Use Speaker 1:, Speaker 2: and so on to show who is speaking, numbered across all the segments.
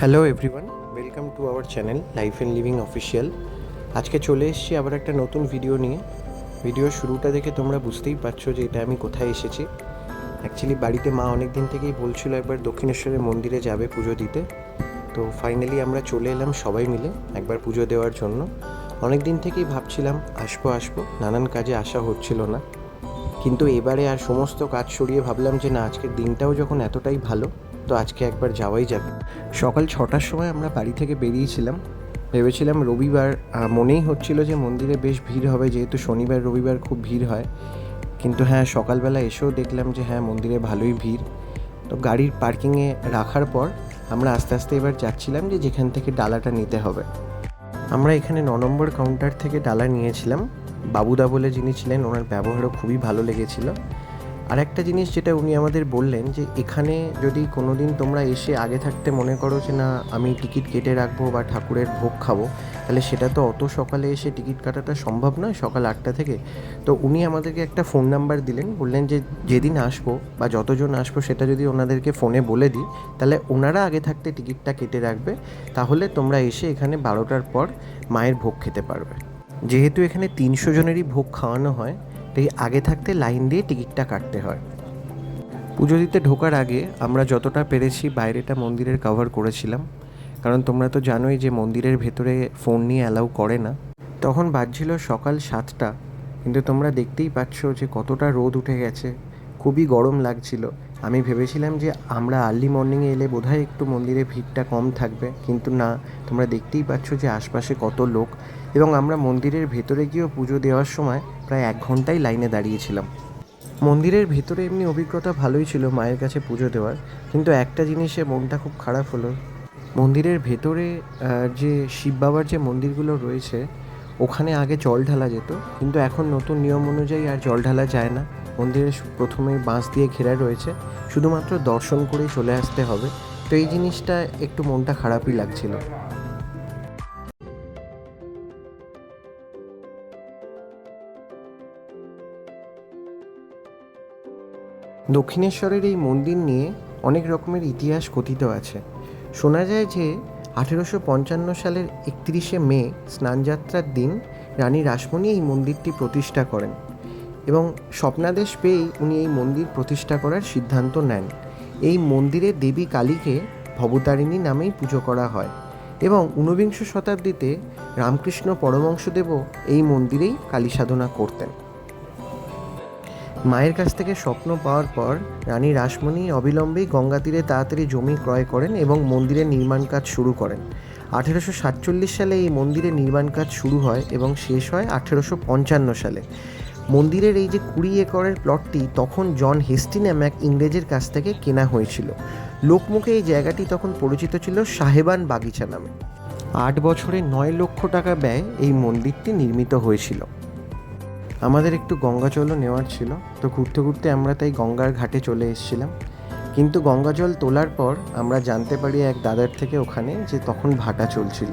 Speaker 1: Hello everyone welcome to our channel life and living official আজকে চলে এসেছি আবার একটা নতুন ভিডিও নিয়ে। ভিডিও শুরুটা দেখে তোমরা বুঝতেই পারছ যে এটা আমি কোথায় এসেছি। অ্যাকচুয়ালি বাড়িতে মা অনেক দিন থেকেই বলছিল একবার দক্ষিণেশ্বরের মন্দিরে যাবে পুজো দিতে। তো ফাইনালি আমরা চলে এলাম সবাই মিলে একবার পুজো দেওয়ার জন্য। অনেক দিন থেকেই ভাবছিলাম, আসব আসব, নানান কাজে আসা হচ্ছিল না। কিন্তু এবারে আর সমস্ত কাজ সরিয়ে ভাবলাম যে না, আজকের দিনটাও যখন এতটাই ভালো, তো আজকে একবার যাওয়াই যাবে সকাল ছটার সময় আমরা বাড়ি থেকে বেরিয়েছিলাম। ভেবেছিলাম রবিবার মনেই হচ্ছিল যে মন্দিরে বেশ ভিড় হবে, যেহেতু শনিবার, রবিবার খুব ভিড় হয়। কিন্তু হ্যাঁ সকালবেলা এসেও দেখলাম যে হ্যাঁ মন্দিরে ভালোই ভিড়। তো গাড়ির পার্কিংয়ে রাখার পর আমরা আস্তে আস্তে এবার যাচ্ছিলাম যে যেখান থেকে ডালাটা নিতে হবে। আমরা এখানে ন নম্বর কাউন্টার থেকে ডালা নিয়েছিলাম। বাবুদা বলে যিনি ছিলেন, ওনার ব্যবহারও খুবই ভালো লেগেছিল। আর একটা জিনিস যেটা উনি আমাদের বললেন যে এখানে যদি কোনো দিন তোমরা এসে আগে থাকতে মনে করো যে না, আমি টিকিট কেটে রাখব বা ঠাকুরের ভোগ খাব, তাহলে সেটা তো অত সকালে এসে টিকিট কাটাটা সম্ভব নয় সকাল আটটা থেকে। তো উনি আমাদেরকে একটা ফোন নাম্বার দিলেন, বললেন যে যেদিন আসব বা যতজন আসব সেটা যদি ওনাদেরকে ফোনে বলে দিই, তাহলে ওনারা আগে থাকতে টিকিটটা কেটে রাখবে, তাহলে তোমরা এসে এখানে বারোটার পর মায়ের ভোগ খেতে পারবে। যেহেতু এখানে তিনশো জনেরই ভোগ খাওয়ানো হয় তাই আগে থাকতে লাইন দিয়ে টিকিটটা কাটতে হয়। পুজো দিতে ঢোকার আগে আমরা যতটা পেরেছি বাইরেটা মন্দিরের কভার করেছিলাম। কারণ তোমরা তো জানোই যে মন্দিরের ভেতরে ফোন নিয়ে অ্যালাউ করে না। তখন বাজছিল সকাল সাতটা। কিন্তু তোমরা দেখতেই পাচ্ছ যে কতটা রোদ উঠে গেছে। খুবই গরম লাগছিল। আমি ভেবেছিলাম যে আমরা আর্লি মর্নিংয়ে এলে বোধহয় একটু মন্দিরে ভিড়টা কম থাকবে। কিন্তু না, তোমরা দেখতেই পাচ্ছ যে আশপাশে কত লোক। এবং আমরা মন্দিরের ভেতরে গিয়েও পুজো দেওয়ার সময় প্রায় এক ঘন্টাই লাইনে দাঁড়িয়েছিলাম। মন্দিরের ভেতরে এমনি অভিজ্ঞতা ভালোই ছিল মায়ের কাছে পুজো দেওয়ার, কিন্তু একটা জিনিসে মনটা খুব খারাপ হলো। মন্দিরের ভেতরে যে শিব বাবার যে মন্দিরগুলো রয়েছে, ওখানে আগে জল ঢালা যেত, কিন্তু এখন নতুন নিয়ম অনুযায়ী আর জল ঢালা যায় না। মন্দিরের সু- প্রথমে বাঁশ দিয়ে ঘেরা রয়েছে, শুধুমাত্র দর্শন করেই চলে আসতে হবে। তো এই জিনিসটা একটু মনটা খারাপই লাগছিল। দক্ষিণেশ্বরের এই মন্দির নিয়ে অনেক রকমের ইতিহাস কথিত আছে। শোনা যায় যে, আঠেরোশো পঞ্চান্ন সালের একত্রিশে মে, স্নানযাত্রার দিন রানী রাসমণি এই মন্দিরটি প্রতিষ্ঠা করেন এবং স্বপ্নাদেশ পেয়েই উনি এই মন্দির প্রতিষ্ঠা করার সিদ্ধান্ত নেন। এই মন্দিরে দেবী কালীকে ভবতারিণী নামেই পুজো করা হয় এবং ঊনবিংশ শতাব্দীতে রামকৃষ্ণ পরমংশদেবও এই মন্দিরেই কালী সাধনা করতেন। মায়ের কাছ থেকে স্বপ্ন পাওয়ার পর রানী রাসমণি অবিলম্বেই গঙ্গা তীরে তাড়াতাড়ি জমি ক্রয় করেন এবং মন্দিরের নির্মাণ কাজ শুরু করেন। আঠেরোশো সাতচল্লিশ সালে এই মন্দিরের নির্মাণ কাজ শুরু হয় এবং শেষ হয় আঠেরোশো পঞ্চান্ন সালে। মন্দিরের এই যে কুড়ি একরের প্লটটি তখন জন হেস্টিন্যাম এক ইংরেজের কাছ থেকে কেনা হয়েছিল। লোকমুখে এই জায়গাটি তখন পরিচিত ছিল সাহেবান বাগিচা নামে। আট বছরে নয় লক্ষ টাকা ব্যয় এই মন্দিরটি নির্মিত হয়েছিল। আমাদের একটু গঙ্গা জলও নেওয়ার ছিল। তো ঘুরতে ঘুরতে আমরা তাই গঙ্গার ঘাটে চলে এসেছিলাম। কিন্তু গঙ্গা জল তোলার পর আমরা জানতে পারি এক দাদার থেকে ওখানে যে তখন ভাটা চলছিল।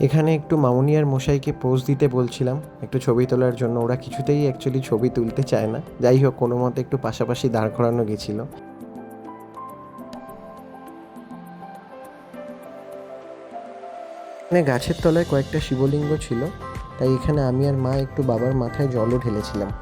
Speaker 1: এখানে একটু মামুনিয়ার মশাইকে পোজ দিতে বলছিলাম। একটু ছবি তোলার জন্য। ওরা কিছুতেই অ্যাকচুয়ালি ছবি তুলতে চায় না। যাই হোক, কোনো মতে একটু পাশাপাশি দাঁড় করানো গেছিল। এখানে গাছের তলায় কয়েকটা শিবলিঙ্গ ছিল। তাই এখানে আমি আর মা একটু বাবার মাথায় জলও ঢেলেছিলাম।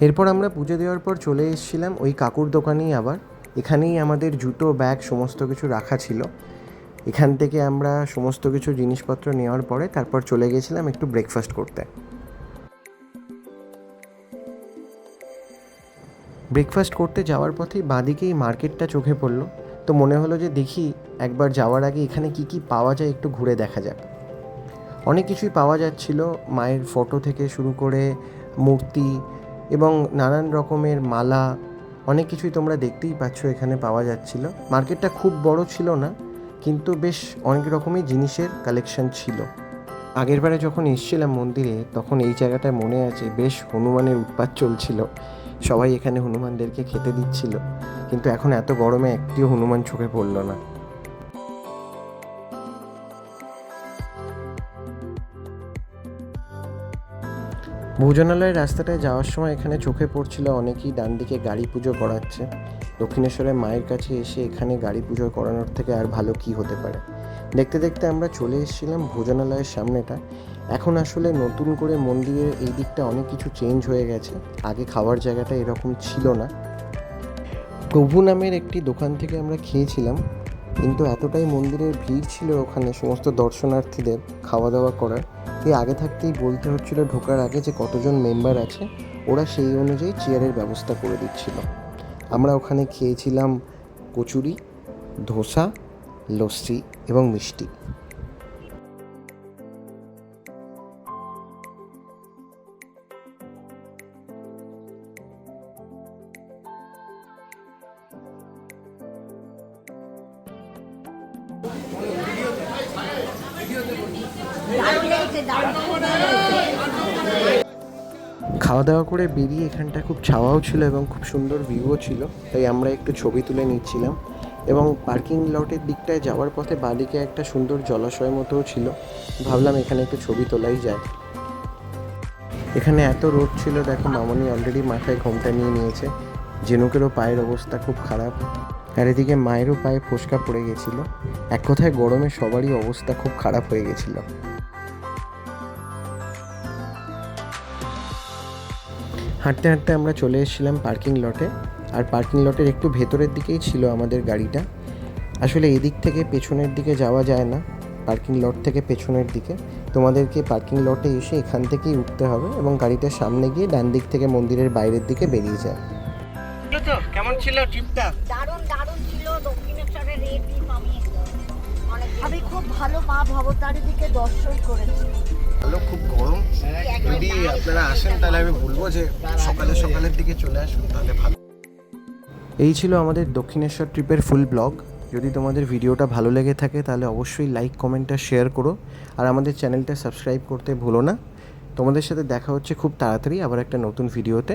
Speaker 1: এরপর আমরা পুজো দেওয়ার পর চলে এসেছিলাম ওই কাকুর দোকানেই আবার। এখানেই আমাদের জুতো, ব্যাগ সমস্ত কিছু রাখা ছিল। এখান থেকে আমরা সমস্ত কিছু জিনিসপত্র নেওয়ার পরে তারপর চলে গেছিলাম একটু ব্রেকফাস্ট করতে। ব্রেকফাস্ট করতে যাওয়ার পথেই বাঁদিকেই মার্কেটটা চোখে পড়ল। তো মনে হলো যে দেখি একবার যাওয়ার আগে এখানে কি কি পাওয়া যায় একটু ঘুরে দেখা যাক। অনেক কিছুই পাওয়া যাচ্ছিল। মায়ের ফটো থেকে শুরু করে মূর্তি এবং নানান রকমের মালা, অনেক কিছুই তোমরা দেখতেই পাচ্ছ এখানে পাওয়া যাচ্ছিল। মার্কেটটা খুব বড় ছিল না, কিন্তু বেশ অনেক রকমের জিনিসের কালেকশন ছিল। আগের বারে যখন এসেছিলাম মন্দিরে, তখন এই জায়গাটায় মনে আছে বেশ হনুমানের উৎপাত চলছিল। সবাই এখানে হনুমানদেরকে খেতে দিচ্ছিল, কিন্তু এখন এত গরমে একটিও হনুমান চোখে পড়ল না। ভোজনালয়ের রাস্তাটায় যাওয়ার সময় এখানে চোখে পড়ছিল অনেকেই ডান দিকে গাড়ি পুজো করাচ্ছে। দক্ষিণেশ্বরের মায়ের কাছে এসে এখানে গাড়ি পুজো করানোর থেকে আর ভালো কি হতে পারে? দেখতে দেখতে আমরা চলে এসেছিলাম ভোজনালয়ের সামনেটা। এখন আসলে নতুন করে মন্দিরের এই দিকটা অনেক কিছু চেঞ্জ হয়ে গেছে। আগে খাওয়ার জায়গাটা এরকম ছিল না। প্রভু নামের একটি দোকান থেকে আমরা খেয়েছিলাম। কিন্তু এতটাই মন্দিরের ভিড় ছিল ওখানে সমস্ত দর্শনার্থীদের খাওয়া দাওয়া করার। এই আগে থাকতেই বলতে হচ্ছিল ঢোকার আগে যে কতজন মেম্বার আছে, ওরা সেই অনুযায়ী চেয়ারের ব্যবস্থা করে দিচ্ছিল। আমরা ওখানে খেয়েছিলাম কচুরি, ধোসা, লস্যি এবং মিষ্টি। খাওয়া দাওয়া করে বেরিয়ে এখানটা খুব ছাওয়াও ছিল এবং খুব সুন্দর ভিউও ছিল, তাই আমরা একটু ছবি তুলে নিচ্ছিলাম। এবং পার্কিং লটের দিকটায় যাওয়ার পথে বাদিকে একটা সুন্দর জলাশয় মতোও ছিল। ভাবলাম এখানে একটু ছবি তোলাই যায়। এখানে এত রোদ ছিল, দেখো মামনি অলরেডি মাথায় ঘোমটা নিয়ে নিয়েছে। জেনুকেরও পায়ের অবস্থা খুব খারাপ। আর এদিকে মায়েরও পায়ে ফোসকা পড়ে গেছিল। এক কথায় গরমে সবারই অবস্থা খুব খারাপ হয়ে গেছিল। হাঁটতে হাঁটতে আমরা চলে এসেছিলাম পার্কিং লটে। আর পার্কিং লটের একটু ভেতরের দিকেই ছিল আমাদের গাড়িটা। আসলে এদিক থেকে পেছনের দিকে যাওয়া যায় না। পার্কিং লট থেকে পেছনের দিকে। তোমাদেরকে পার্কিং লটে এসে এখান থেকেই উঠতে হবে এবং গাড়িটার সামনে গিয়ে ডান দিক থেকে মন্দিরের বাইরের দিকে বেরিয়ে যায়। তো? কেমন ছিল ট্রিপটা
Speaker 2: দারুণ দারুণ ছিল। দক্ষিণেশ্বরের রেট আমি আমি খুব ভালো মা ভবতারী দিকে দর্শন করেছি।
Speaker 1: ভালো খুব গরম। যদি আপনারা আসেন তাহলে আমি বলব যে সকালে সকালের দিকে চলে আসুন তাহলে ভালো। এই ছিল আমাদের দক্ষিণেশ্বর ট্রিপের ফুল ব্লগ যদি তোমাদের ভিডিওটা ভালো লেগে থাকে তাহলে অবশ্যই লাইক কমেন্টটা শেয়ার করো। আর আমাদের চ্যানেলটা সাবস্ক্রাইব করতে ভুলো না। তোমাদের সাথে দেখা হচ্ছে খুব তাড়াতাড়ি আবার একটা নতুন ভিডিওতে